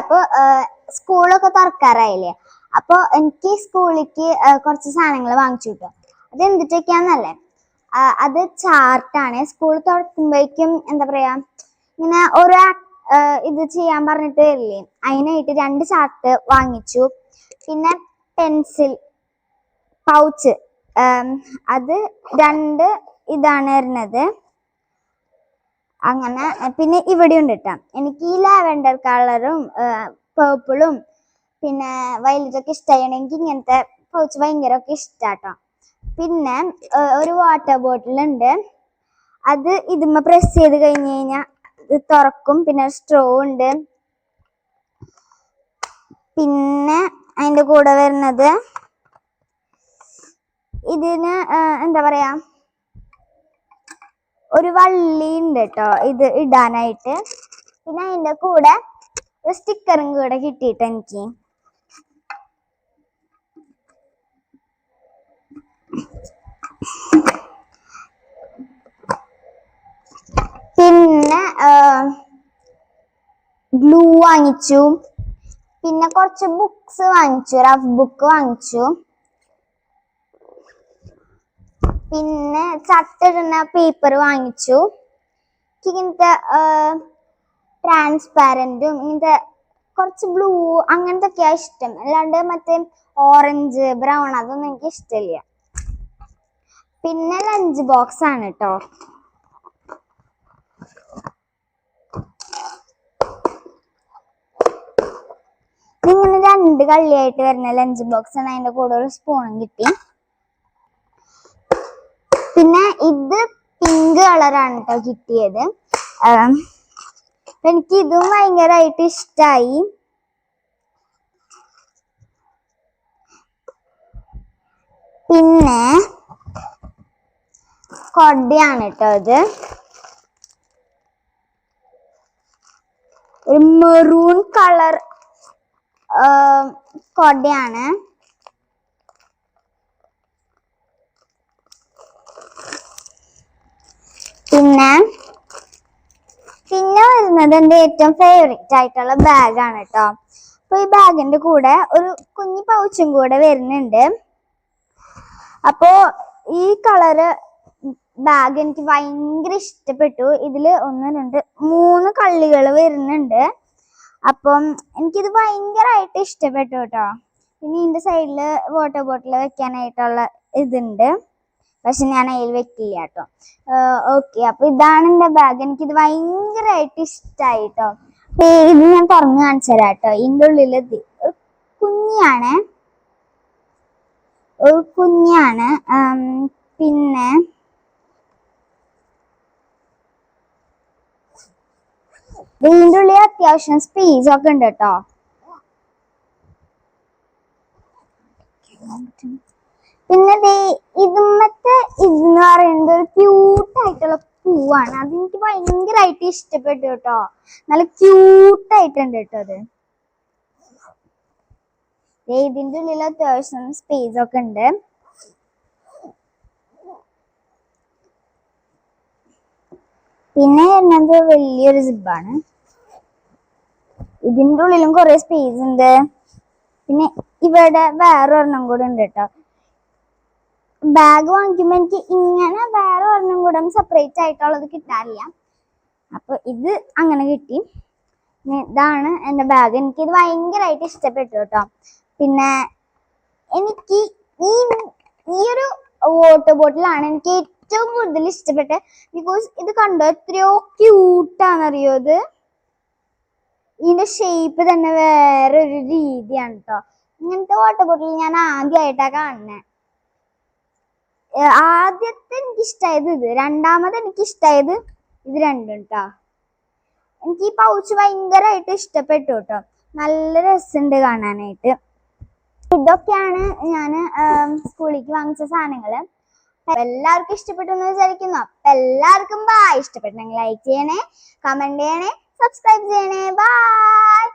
അപ്പൊ സ്കൂളൊക്കെ തുറക്കാറായില്ലേ? അപ്പൊ എനിക്ക് സ്കൂളിലേക്ക് കുറച്ച് സാധനങ്ങൾ വാങ്ങിച്ചു കിട്ടും. അത് എന്തിട്ടൊക്കെയാന്നല്ലേ ആ, അത് ചാർട്ടാണ്. സ്കൂൾ തുറക്കുമ്പോഴേക്കും എന്താ പറയാ ഇങ്ങനെ ഓരോ ഇത് ചെയ്യാൻ പറഞ്ഞിട്ട് വരില്ലേ? അതിനായിട്ട് രണ്ട് ചാർട്ട് വാങ്ങിച്ചു. പിന്നെ പെൻസിൽ പൗച്ച് അത് രണ്ട് ഇതാണ് വരുന്നത്. അങ്ങനെ പിന്നെ ഇവിടെ ഉണ്ട് എനിക്ക് ഈ ലാവെൻഡർ കളറും പേർപ്പിളും പിന്നെ വയലറ്റ് ഒക്കെ ഇഷ്ടമായി എനിക്ക് ഇങ്ങനത്തെ പൗച്ച് ഭയങ്കരമൊക്കെ ഇഷ്ടാട്ടോ പിന്നെ ഒരു വാട്ടർ ബോട്ടിൽ ഉണ്ട്. അത് ഇതുമ്മ പ്രസ് ചെയ്ത് കഴിഞ്ഞ് കഴിഞ്ഞാൽ ഇത് തുറക്കും. പിന്നെ സ്ട്രോ ഉണ്ട്. പിന്നെ അതിന്റെ കൂടെ വരുന്നത് ഇതിന് എന്താ പറയാ ഒരു വള്ളി ഉണ്ട് കേട്ടോ ഇത് ഇടാനായിട്ട്. പിന്നെ അതിന്റെ കൂടെ ഒരു സ്റ്റിക്കറും കൂടെ കിട്ടിയിട്ട് എനിക്ക്. പിന്നെ ഗ്ലൂ വാങ്ങിച്ചു. പിന്നെ കുറച്ച് ബുക്സ് വാങ്ങിച്ചു റഫ് ബുക്ക് വാങ്ങിച്ചു. പിന്നെ ചത്തിടുന്ന പേപ്പർ വാങ്ങിച്ചു. ഇങ്ങനത്തെ ട്രാൻസ്പാരന്റും ഇങ്ങനത്തെ കുറച്ച് ബ്ലൂ അങ്ങനത്തെ ഒക്കെയാ ഇഷ്ടം. അല്ലാണ്ട് മറ്റേ ഓറഞ്ച് ബ്രൗൺ അതൊന്നും എനിക്ക് ഇഷ്ടമില്ല. പിന്നെ ലഞ്ച് ബോക്സ് ആണ് കേട്ടോ ഇങ്ങനെ രണ്ട് കള്ളിയായിട്ട് വരുന്ന ലഞ്ച് ബോക്സ് ആണ്. അതിന്റെ കൂടെ ഒരു സ്പൂണും കിട്ടി. ഇത് പിങ്ക് കളറാണ് കേട്ടോ കിട്ടിയത്. എനിക്ക് ഇതും ഭയങ്കരമായിട്ട് ഇഷ്ടായി. പിന്നെ കൊടയാണ് കേട്ടോ ഇത്. ഒരു മെറൂൺ കളർ കൊടയാണ് പിന്നെ എന്റെ ഏറ്റവും ഫേവറേറ്റ് ആയിട്ടുള്ള ബാഗാണ് കേട്ടോ അപ്പൊ ഈ ബാഗിന്റെ കൂടെ ഒരു കുഞ്ഞു പൗച്ചും കൂടെ വരുന്നുണ്ട്. അപ്പോ ഈ കളറ് ബാഗ് എനിക്ക് ഭയങ്കര ഇഷ്ടപ്പെട്ടു. ഇതിൽ ഒന്ന് രണ്ട് മൂന്ന് കള്ളികൾ വരുന്നുണ്ട്. അപ്പം എനിക്കിത് ഭയങ്കരമായിട്ട് ഇഷ്ടപ്പെട്ടു കേട്ടോ ഇനി ഇതിന്റെ സൈഡിൽ വാട്ടർ ബോട്ടിൽ വെക്കാനായിട്ടുള്ള ഇതുണ്ട്. പക്ഷെ ഞാൻ അതിൽ വെക്കില്ല കേട്ടോ ഓക്കെ. അപ്പൊ ഇതാണ് എന്റെ ബാഗ് എനിക്കിത് ഭയങ്കരമായിട്ട് ഇഷ്ടമായി കേട്ടോ ഇത് ഞാൻ തുറന്നു കാണിച്ചു തരാം കേട്ടോ ഇതിന്റെ ഉള്ളിൽ ഇത് കുഞ്ഞാണ്. ഒരു കുഞ്ഞാണ്. പിന്നെ ഇതിന്റെ ഉള്ളിൽ അത്യാവശ്യം സ്പേസ് ഒക്കെ ഉണ്ട് കേട്ടോ പിന്നെ ഇതുമ്മത്തെ ഇതെന്ന് പറയുന്നത് ഒരു ക്യൂട്ട് ആയിട്ടുള്ള പൂവാണ്. അതെനിക്ക് ഭയങ്കരമായിട്ട് ഇഷ്ടപ്പെട്ടു കേട്ടോ. നല്ല ക്യൂട്ട് ആയിട്ടുണ്ട് കേട്ടോ അത്. ഇതിന്റെ ഉള്ളിൽ അത്യാവശ്യം സ്പേസ് ഒക്കെ ഉണ്ട്. പിന്നെ എന്നത് വലിയൊരു സിബാണ് ഇതിന്റെ ഉള്ളിലും കുറെ സ്പേസ് ഉണ്ട്. പിന്നെ ഇവിടെ വേറെ ഒരെണ്ണം കൂടെ ഉണ്ട് കേട്ടോ. ബാഗ് വാങ്ങിക്കുമ്പോ എനിക്ക് ഇങ്ങനെ വേറെ ഒരെണ്ണം കൂടെ സെപ്പറേറ്റ് ആയിട്ടുള്ളത് കിട്ടാറില്ല. അപ്പൊ ഇത് അങ്ങനെ കിട്ടി. ഇതാണ് എന്റെ ബാഗ് എനിക്ക് ഇത് ഭയങ്കരമായിട്ട് ഇഷ്ടപ്പെട്ടു കേട്ടോ. പിന്നെ എനിക്ക് ഈ ഈ ഒരു വാട്ടർ ബോട്ടിലാണ് എനിക്ക് ഏറ്റവും കൂടുതൽ ഇഷ്ടപ്പെട്ടത്. ബിക്കോസ് ഇത് കണ്ടോ എത്രയോ ക്യൂട്ടാണെന്നറിയോ ഇത്? ഇതിന്റെ ഷേപ്പ് തന്നെ വേറെ ഒരു രീതിയാണ് കേട്ടോ ഇങ്ങനത്തെ വാട്ടർ ബോട്ടിൽ ഞാൻ ആദ്യമായിട്ടാണ് കാണുന്നത് ആദ്യത്തെ എനിക്ക് ഇഷ്ടമായത് ഇത്. രണ്ടാമത് എനിക്ക് ഇഷ്ടമായത് ഇത് രണ്ടും കേട്ടോ എനിക്ക് ഈ പൗച്ച് ഭയങ്കരമായിട്ട് ഇഷ്ടപ്പെട്ടു കേട്ടോ നല്ല രസമുണ്ട് കാണാനായിട്ട്. ഇതൊക്കെയാണ് ഞാൻ സ്കൂളിലേക്ക് വാങ്ങിച്ച സാധനങ്ങൾ എല്ലാവർക്കും ഇഷ്ടപ്പെട്ടു എന്ന് വിചാരിക്കുന്നു. അപ്പൊ എല്ലാവർക്കും ബായ് ഇഷ്ടപ്പെട്ടെങ്കിൽ ലൈക്ക് ചെയ്യണേ കമന്റ് ചെയ്യണേ സബ്സ്ക്രൈബ് ചെയ്യണേ. ബായ്